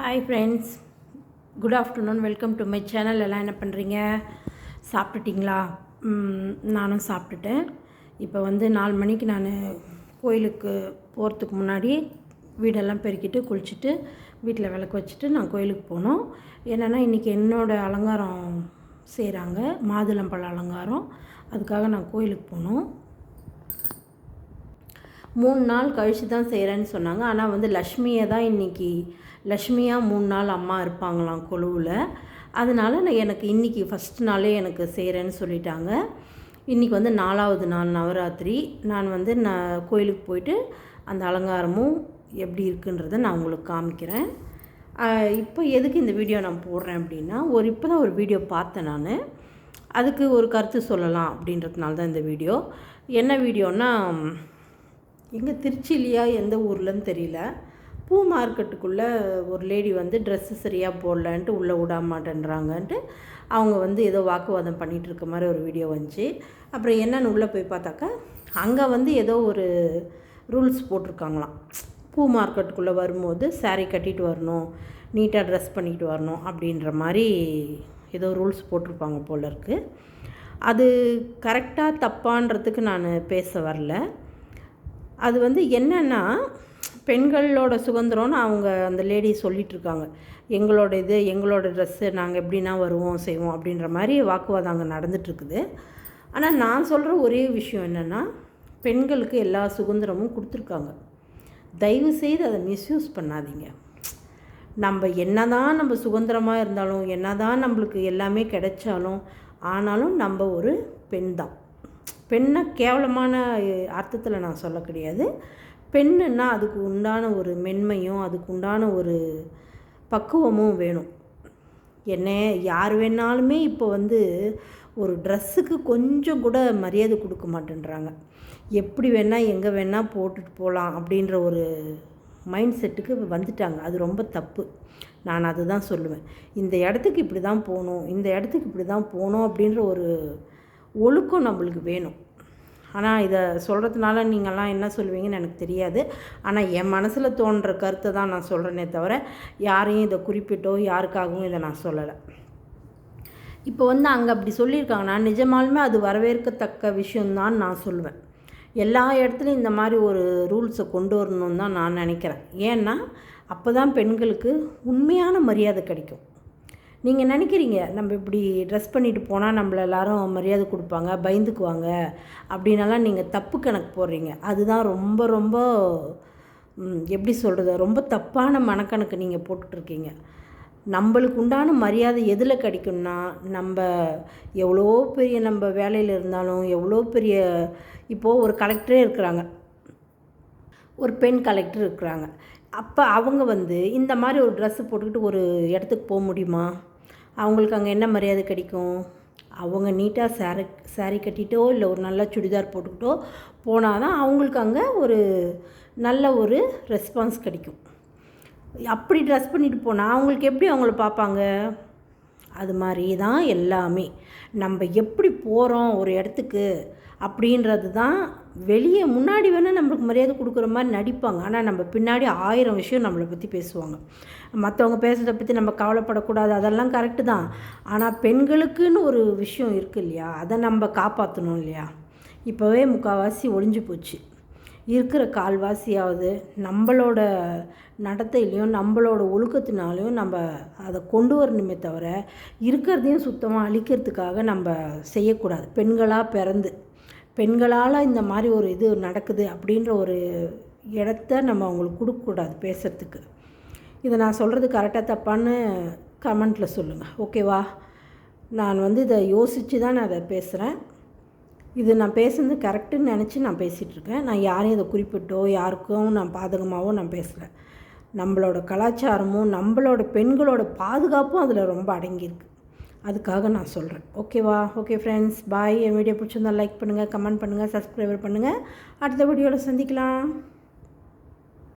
Hi friends good afternoon welcome to my channel எல்லாம் என்ன பண்ணுறீங்க சாப்பிட்டுட்டிங்களா? நானும் சாப்பிட்டுட்டேன். இப்போ வந்து நாலு மணிக்கு நான் கோயிலுக்கு போகிறதுக்கு முன்னாடி வீடெல்லாம் பெருக்கிட்டு குளிச்சுட்டு வீட்டில் விளக்கு வச்சுட்டு நான் கோயிலுக்கு போனோம். என்னென்னா இன்றைக்கி என்னோடய அலங்காரம் செய்கிறாங்க மாதுளம்பழ அலங்காரம். அதுக்காக நான் கோயிலுக்கு போனோம். மூணு நாள் கழித்து தான் செய்கிறேன்னு சொன்னாங்க. ஆனால் வந்து லக்ஷ்மியை தான் இன்றைக்கி லக்ஷ்மியாக மூணு நாள் அம்மா இருப்பாங்களாம் கொலுவில் அதனால் நான் எனக்கு இன்றைக்கி ஃபஸ்ட் நாளே எனக்கு செய்கிறேன்னு சொல்லிட்டாங்க. இன்றைக்கி வந்து நாலாவது நாள் நவராத்திரி. நான் வந்து நான் கோயிலுக்கு போயிட்டு அந்த அலங்காரமும் எப்படி இருக்குன்றதை நான் உங்களுக்கு காமிக்கிறேன். இப்போ எதுக்கு இந்த வீடியோ நான் போடுறேன் அப்படின்னா ஒரு இப்போ தான் ஒரு வீடியோ பார்த்தேன் நான். அதுக்கு ஒரு கருத்து சொல்லலாம் அப்படின்றதுனால தான் இந்த வீடியோ. என்ன வீடியோன்னா எங்கே திருச்சிலையா எந்த ஊர்லன்னு தெரியல. பூ மார்க்கெட்டுக்குள்ளே ஒரு லேடி வந்து ட்ரெஸ்ஸு சரியாக போடலன்ட்டு உள்ளே விட மாட்டேன்றாங்கன்ட்டு அவங்க வந்து ஏதோ வாக்குவாதம் பண்ணிகிட்டு இருக்க மாதிரி ஒரு வீடியோ வந்துச்சு. அப்புறம் என்னன்னு உள்ளே போய் பார்த்தாக்கா அங்கே வந்து ஏதோ ஒரு ரூல்ஸ் போட்டிருக்காங்களாம். பூ மார்க்கெட்டுக்குள்ளே வரும்போது சாரீ கட்டிட்டு வரணும் நீட்டாக ட்ரெஸ் பண்ணிட்டு வரணும் அப்படின்ற மாதிரி ஏதோ ரூல்ஸ் போட்டிருப்பாங்க போல இருக்குது அது கரெக்டாக தப்பான்றதுக்கு நான் பேச வரல. அது வந்து என்னென்னா பெண்களோட சுதந்திரம்னு அவங்க அந்த லேடி சொல்லிகிட்ருக்காங்க எங்களோட இது எங்களோட ட்ரெஸ்ஸு நாங்கள் எப்படின்னா வருவோம் செய்வோம் அப்படின்ற மாதிரி வாக்குவாதம் அங்கே நடந்துகிட்ருக்குது ஆனால் நான் சொல்கிற ஒரே விஷயம் என்னென்னா பெண்களுக்கு எல்லா சுதந்திரமும் கொடுத்துருக்காங்க. தயவு செய்து அதை மிஸ்யூஸ் பண்ணாதீங்க. நம்ம என்னதான் நம்ம சுதந்திரமாக இருந்தாலும் என்னதான் நம்மளுக்கு எல்லாமே கிடைச்சாலும் ஆனாலும் நம்ம ஒரு பெண் தான் பெண்ணை கேவலமான அர்த்தத்தில் நான் சொல்ல கிடையாது. பெண்ணுன்னா அதுக்கு உண்டான ஒரு மென்மையும் அதுக்கு உண்டான ஒரு பக்குவமும் வேணும். என்ன யார் வேணாலுமே இப்போ வந்து ஒரு ட்ரெஸ்ஸுக்கு கொஞ்சம் கூட மரியாதை கொடுக்க மாட்டேன்றாங்க. எப்படி வேணால் எங்கே வேணால் போட்டுட்டு போகலாம் அப்படின்ற ஒரு மைண்ட் செட்டுக்கு வந்துட்டாங்க. அது ரொம்ப தப்பு. நான் அதுதான் சொல்லுவேன். இந்த இடத்துக்கு இப்படி தான் போகணும் இந்த இடத்துக்கு இப்படி தான் போகணும் அப்படின்ற ஒரு ஒழுக்கம் நம்மளுக்கு வேணும். ஆனால் இதை சொல்கிறதுனால நீங்கள்லாம் என்ன சொல்லுவீங்கன்னு எனக்கு தெரியாது. ஆனால் என் மனசில் தோன்ற கருத்தை தான் நான் சொல்கிறேனே தவிர யாரையும் இதை குறிப்பிட்டோ யாருக்காகவும் இதை நான் சொல்லலை. இப்போ வந்து அங்கே அப்படி சொல்லியிருக்காங்க நான் நிஜமாலுமே அது வரவேற்கத்தக்க விஷயம்தான் நான் சொல்லுவேன். எல்லா இடத்துலையும் இந்த மாதிரி ஒரு ரூல்ஸை கொண்டு வரணும்னு தான் நான் நினைக்கிறேன். ஏன்னா அப்போ தான் பெண்களுக்கு உண்மையான மரியாதை கிடைக்கும். நீங்கள் நினைக்கிறீங்க நம்ம இப்படி ட்ரெஸ் பண்ணிட்டு போனால் நம்மள எல்லாரும் மரியாதை கொடுப்பாங்க பயந்துக்குவாங்க அப்படின்னாலாம் நீங்கள் தப்பு கணக்கு போடுறீங்க. அதுதான் ரொம்ப ரொம்ப எப்படி சொல்கிறது ரொம்ப தப்பான மனக்கணக்கு நீங்கள் போட்டுட்ருக்கீங்க நம்மளுக்கு உண்டான மரியாதை எதில் கிடைக்கும்னா நம்ம எவ்வளோ பெரிய நம்ம வேலையில் இருந்தாலும் எவ்வளோ பெரிய இப்போது ஒரு கலெக்டரே இருக்கிறாங்க. ஒரு பெண் கலெக்டர் இருக்கிறாங்க. அப்போ அவங்க வந்து இந்த மாதிரி ஒரு ட்ரெஸ்ஸு போட்டுக்கிட்டு ஒரு இடத்துக்கு போக முடியுமா? அவங்களுக்கு அங்கே என்ன மரியாதை கிடைக்கும்? அவங்க நீட்டாக சாரி சாரி கட்டிட்டோ இல்லை ஒரு நல்ல சுடிதார் போட்டுக்கிட்டோ போனால் தான் அவங்களுக்கு அங்கே ஒரு நல்ல ஒரு ரெஸ்பான்ஸ் கிடைக்கும். அப்படி ட்ரெஸ் பண்ணிட்டு போனால் அவங்களுக்கு எப்படி அவங்கள பார்ப்பாங்க? அது மாதிரி தான் எல்லாமே. நம்ம எப்படி போகிறோம் ஒரு இடத்துக்கு? அப்படின்றது தான் வெளியே முன்னாடி வேணால் நம்மளுக்கு மரியாதை கொடுக்குற மாதிரி நடிப்பாங்க. ஆனால் நம்ம பின்னாடி ஆயிரம் விஷயம் நம்மளை பற்றி பேசுவாங்க. மற்றவங்க பேசுகிறத பற்றி நம்ம கவலைப்படக்கூடாது. அதெல்லாம் கரெக்டு தான். ஆனால் பெண்களுக்குன்னு ஒரு விஷயம் இருக்குது இல்லையா? அதை நம்ம காப்பாற்றணும் இல்லையா? இப்போவே முக்கால்வாசி ஒழிஞ்சு போச்சு. இருக்கிற கால்வாசியாவது நம்மளோட நடத்தையிலையும் நம்மளோட ஒழுக்கத்தினாலையும் நம்ம அதை கொண்டு வரணுமே தவிர இருக்கிறதையும் சுத்தமாக அழிக்கிறதுக்காக நம்ம செய்யக்கூடாது. பெண்களாக பிறந்து பெண்களால் இந்த மாதிரி ஒரு இது நடக்குது அப்படின்ற ஒரு இடத்த நம்ம அவங்களுக்கு கொடுக்கக்கூடாது பேசுகிறதுக்கு இதை நான் சொல்கிறது கரெக்டாக தப்பான்னு கமெண்ட்டில் சொல்லுங்கள் ஓகேவா நான் வந்து இதை யோசித்து தான் நான் அதை பேசுகிறேன் இது நான் பேசுனது கரெக்டுன்னு நினச்சி நான் பேசிகிட்ருக்கேன் நான் யாரையும் இதை குறிப்பிட்டோ யாருக்கும் நான் பாதகமாகவும் நான் பேசலை. நம்மளோட கலாச்சாரமும் நம்மளோட பெண்களோட பாதுகாப்பும் அதில் ரொம்ப அடங்கியிருக்கு அதுக்காக நான் சொல்கிறேன் ஓகேவா ஓகே ஃப்ரெண்ட்ஸ் பாய் என் வீடியோ பிடிச்சிருந்தா லைக் பண்ணுங்கள் கமெண்ட் பண்ணுங்கள் சப்ஸ்கிரைபர் பண்ணுங்கள் அடுத்த வீடியோவில் சந்திக்கலாம்.